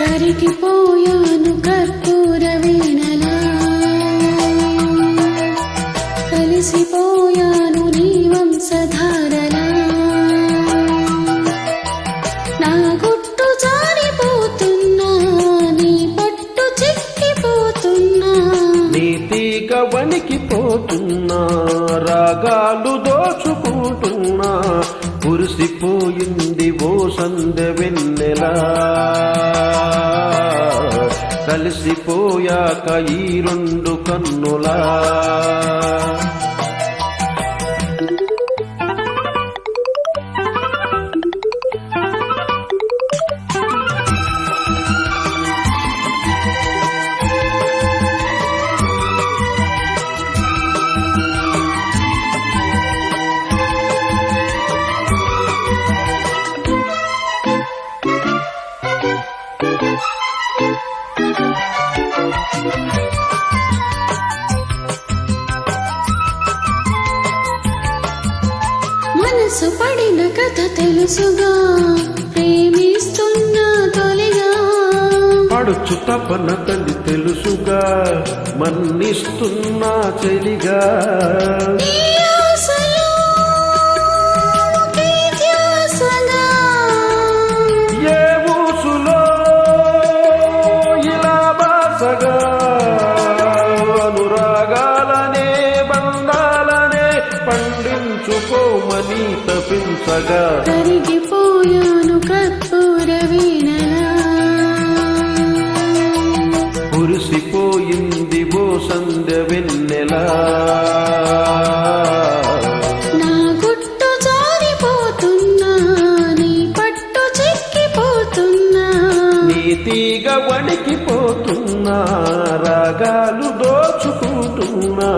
కరిగిపోయాను నీతిగా వణికిపోతున్నా రాగాలు దోచుకుంటున్నా కురిసిపోయింది ఓ సందె వెన్నెలా. కలిసిపోయాక ఈ రెండు కన్నులా. మనసు పడిన కథ తెలుసుగా ప్రేమిస్తున్నా తొలిగా. పడుచు తపన తల్లి తెలుసుగా మన్నిస్తున్నా చెలిగా. పండించుకోమని తపించగా. కరిగిపోయాను కర్పూర వీణలా. కురిసిపోయింది ఓ సంధ్య వెన్నెలా. వణికిపోతున్నా రాగాలు దోచుకుంటున్నా.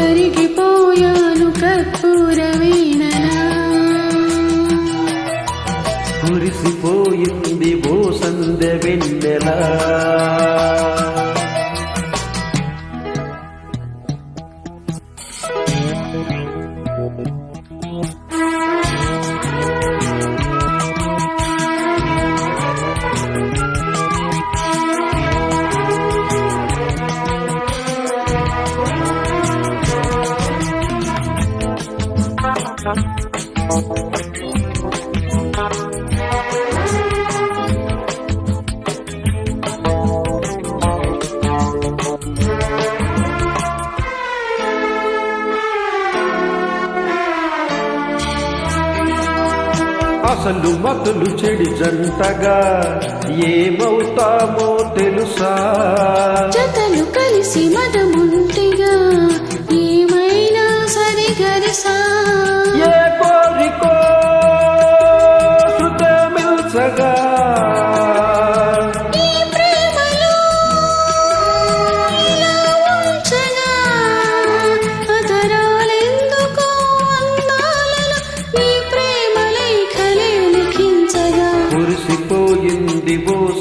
కరిగిపోయాను సంధ్య వెన్నెలా ఆశలు మతులు చెడి జంటగా ఏమవుతామో తెలుసా? జతలు కలిసి మదముంటిగా ఏమైనా సరిగరిసా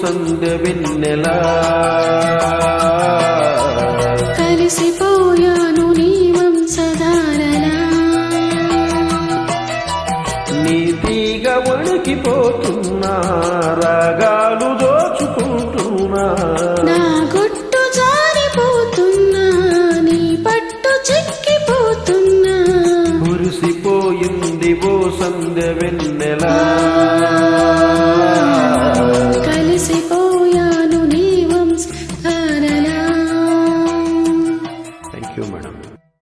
సంధ్య వెన్నెలా. కలిసిపోయాను నీ వంశధారలా. నీతిగా వణికిపోతున్నా రాగాలు